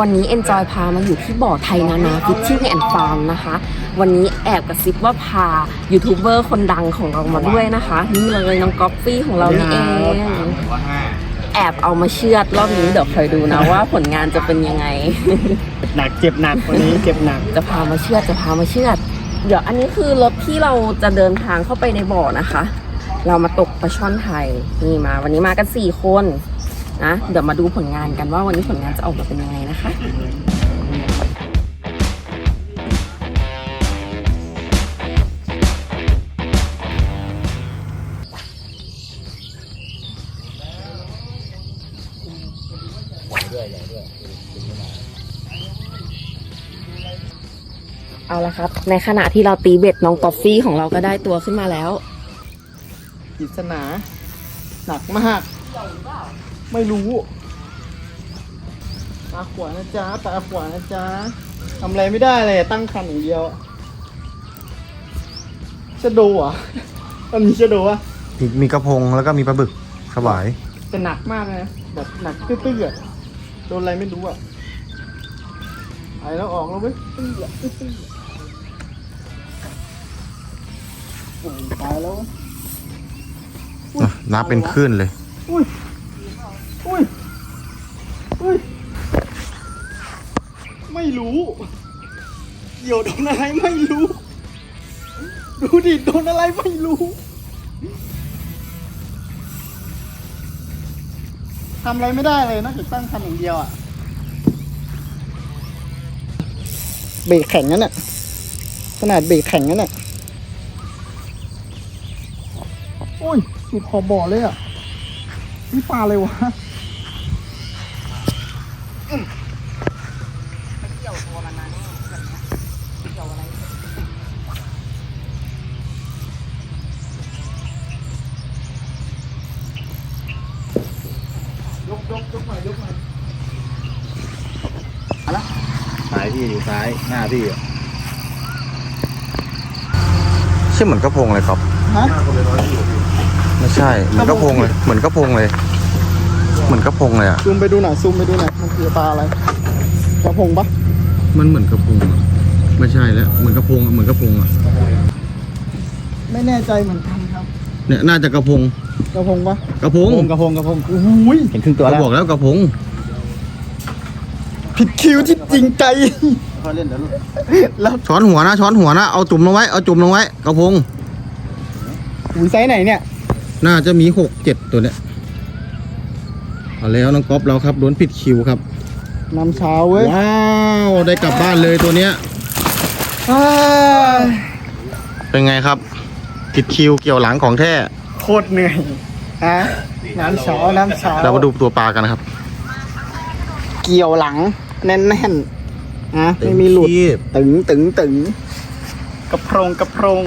วันนี้ Enjoy พามาอยู่ที่บ่อไทยนานาฟิชชิ่งแอนด์ฟาร์มนะคะ วันนี้แอบกระซิบว่าพายูทูบเบอร์คนดังของเรามาด้วยนะคะ นี่เลยน้องก๊อฟฟี่ของเรานี่เองแอบเอามาเชือดรอบนี้เดี๋ยวคอยดูนะว่าผลงานจะเป็นยังไง หนักเจ็บหนักวันนี้เจ็บหนักจะพามาเชือดจะพามาเชือด เดี๋ยวอันนี้คือรถที่เราจะเดินทางเข้าไปในบ่อนะคะ เรามาตกปลาช่อนไทยนี่มา วันนี้มากันสี่คน นะเดี๋ยวมาดูผลงานกันว่าวันนี้ผลงานจะออกมาเป็นยังไงนะคะเอาละครับ ในขณะที่เราตีเบ็ดน้องกอฟฟี่ของเราก็ได้ตัวขึ้นมาแล้วปริศนาหนักมาก ไม่รู้ตาขวานะจ๊ะตาขวานะจ๊ะทำอะไรไม่ได้เลยตั้งคันอย่างเดียวชะโดเหรอะ มันมีชะโดอะมีมีกระพงแล้วก็มีปลาบึกสวายแต่หนักมากเลยนะแบบหนักตื้อๆอะโดนอะไรไม่รู้อะไปแล้วออกแล้วเว้ยตื้ออะตื้อๆอะโอ้ยตายแล้วเว้ยอุ๊ยนับเป็นคลื่นเลย อุ้ย อุ้ย อุ้ย ไม่รู้เกี่ยวโดนอะไรไม่รู้ ดูดิโดนอะไรไม่รู้ทำอะไรไม่ได้เลยนอกจากตั้งคันอย่างเดียวอะเบรกแข็งนั่นน่ะขนาดเบรกแข็งนั่นน่ะโอ้ยสุดขอบบ่อเลยอะนี่ปลาเลยวะายพี่อยู่ซ้ายหน้าพี่ใช่เหมือนกระพงเลยครับ ฮะ ไม่ใช่ เหมือนกระพงเลย เหมือนกระพงเลย เหมือนกระพงเลยอะ ซูมไปดูหน่อยซูมไปดูหน่อยมันคือปลาอะไรกระพงปะมันเหมือนกระพงอะไม่ใช่แล้ว เหมือนกระพงอะเหมือนกระพงอะ ไม่แน่ใจเหมือนกันครับเนี่ยน่าจะกระพง กระพงปะกระพงกระพงกระพงอุ้ยเห็นครึ่งตัวเราแล้วบอกแล้วกระพง ผิดคิวที่จริงใจพอเล่นแล้วแล้วช้อนหัวนะ ช้อนหัวนะ เอาจุ่มลงไว้ เอาจุ่มลงไว้ กระพงอุ้ยไซส์ไหนเนี่ย น่าจะมีหกเจ็ดตัวเนี่ยเอาแล้วน้องก๊อฟเราครับโดนผิดคิวครับ น้ำเช้าเว้ย ว้าว ได้กลับบ้านเลยตัวเนี้ย อ้ายเป็นไงครับ ผิดคิวเกี่ยวหลังของแท้ โคตรเหนื่อยฮะน้ำเช้าน้ำเช้าเรามาดูตัวปลากันนะครับ เกี่ยวหลัง แน่นๆนะไม่มีหลุดคีบตึงตึงตึงกระโพรงกระโพรง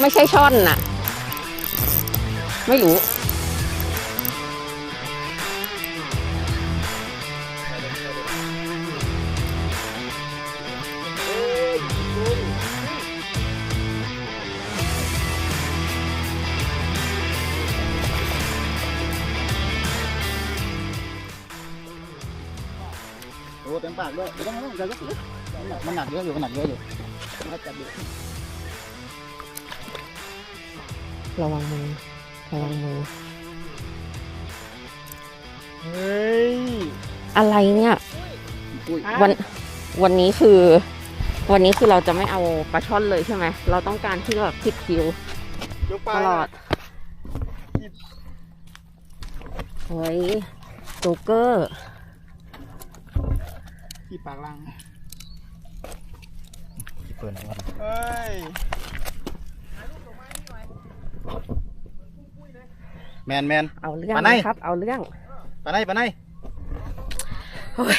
ไม่ใช่ช่อนน่ะ ไม่รู้ โอ้เต็มปากด้วยไม่ต้องไม่ต้องใจยกเลยมันหนักเยอะอยู่มันหนักเยอะอยู่มาจับดิ ระวังมือ ระวังมือ เฮ้ยอะไรเนี่ยอุ้ยวันวันนี้คือ วันนี้คือเราจะไม่เอาปลาช่อนเลยใช่ไหม เราต้องการที่แบบผิดคิวยกปลาตลอดเฮ้ยโจ๊กเกอร์ ที่ปากล่างเปิดนะครับเฮ้ย แมนแมนเอาเรื่องมาไหนนะครับ เอาเรื่องไปไหนไปไหนเฮ้ย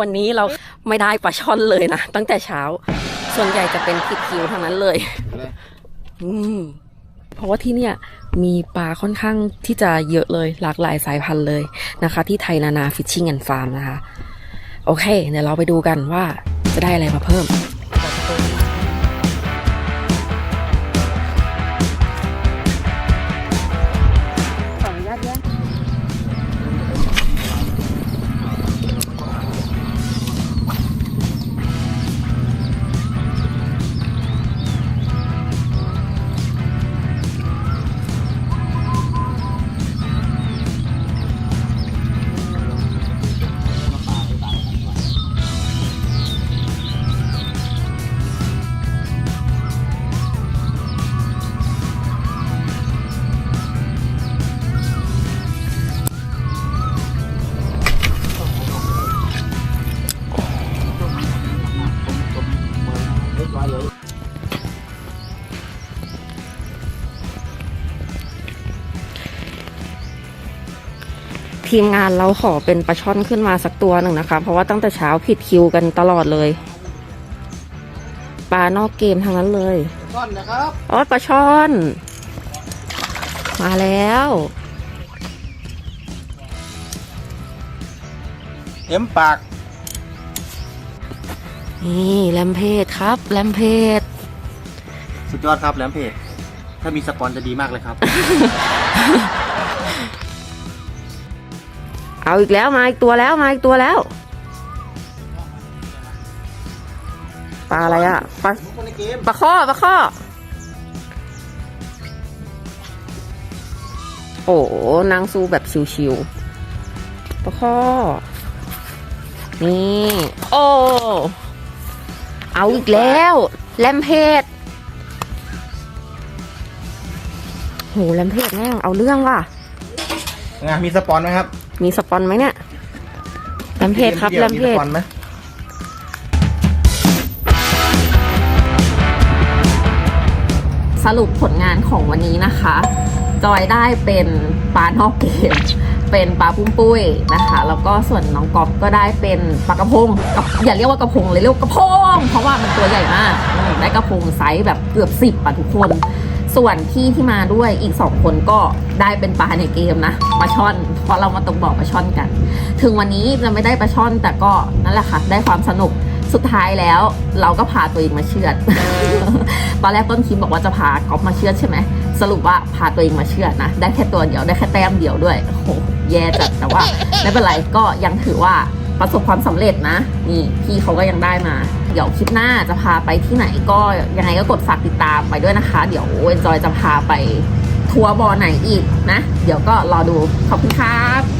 วันนี้เราไม่ได้ปลาช่อนเลยนะตั้งแต่เช้า ส่วนใหญ่จะเป็นผิดคิวทั้งนั้นเลย อืมเพราะว่าที่เนี่ยมีปลาค่อนข้างที่จะเยอะเลยหลากหลายสายพันธุ์เลยนะคะ ที่ไทยนานาฟิชชิ่งแอนด์ฟาร์มนะคะ โอเค เดี๋ยวเราไปดูกันว่าจะได้อะไรมาเพิ่ม ทีมงานเราขอเป็นปลาช่อนขึ้นมาสักตัวหนึ่งนะคะ เพราะว่าตั้งแต่เช้าผิดคิวกันตลอดเลยปลานอกเกมทั้งนั้นเลยก้อนนะครับอ๋อปลาช่อน มาแล้วเอ็มปาก นี่แลมเพจครับแลมเพจสุดยอดครับแหลมเพจถ้ามีสปอนจะดีมากเลยครับ เอาอีกแล้วมาอีกตัวแล้วมาอีกตัวแล้ว ปลาอะไรอะปลาคนในเกมปลาข้อปลาข้อ โอ้โหนางสู้แบบชิวๆปลาข้อ นี่ โอ้เอาอีกแล้ว แลมเพจโหแลมเพจแม่งเอาเรื่องว่ะ งานมีสปอนไหมครับมีสปอนไหมเนี่ยแลมเพจครับเดียวแลมมีเพสจปอนไหมสรุปผลงานของวันนี้นะคะ จอยได้เป็นปลานอกเกม เป็นปลาปุ้มปุ้ยนะคะ แล้วก็ส่วนน้องก๊อฟก็ได้เป็นปลากระพงกับอย่าเรียกว่ากระพงเลยเรียกว่ากระพง เพราะว่ามันตัวใหญ่มากอืมได้กระพงไซส์แบบเกือบสิบอะทุกคน ส่วนพี่ที่มาด้วยอีกสองคนก็ได้เป็นปลาในเกมนะปลาช่อน เพราะเรามาตกบ่อปลาช่อนกัน ถึงวันนี้จะไม่ได้ปลาช่อนแต่ก็นั่นแหละค่ะได้ความสนุกสุดท้ายแล้วเราก็พาตัวเองมาเชือด ตอนแรกต้นคิมบอกว่าจะพาก๊อฟมาเชือดใช่ไหม สรุปว่าพาตัวเองมาเชือดนะ ได้แค่ตัวเดียวได้แค่แต้มเดียวด้วยโหแย่จัดแต่ว่าไม่เป็นไรก็ยังถือว่าประสบความสำเร็จนะ นี่พี่เขาก็ยังได้มา ดี๋ยวคลิปหน้าจะพาไปที่ไหนก็ยังไงก็กดฝากติดตามไปด้วยนะคะ เดี๋ยวเอนจอยจะพาไปทัวร์บอไหนอีกนะ เดี๋ยวก็รอดูขอบคุณครับ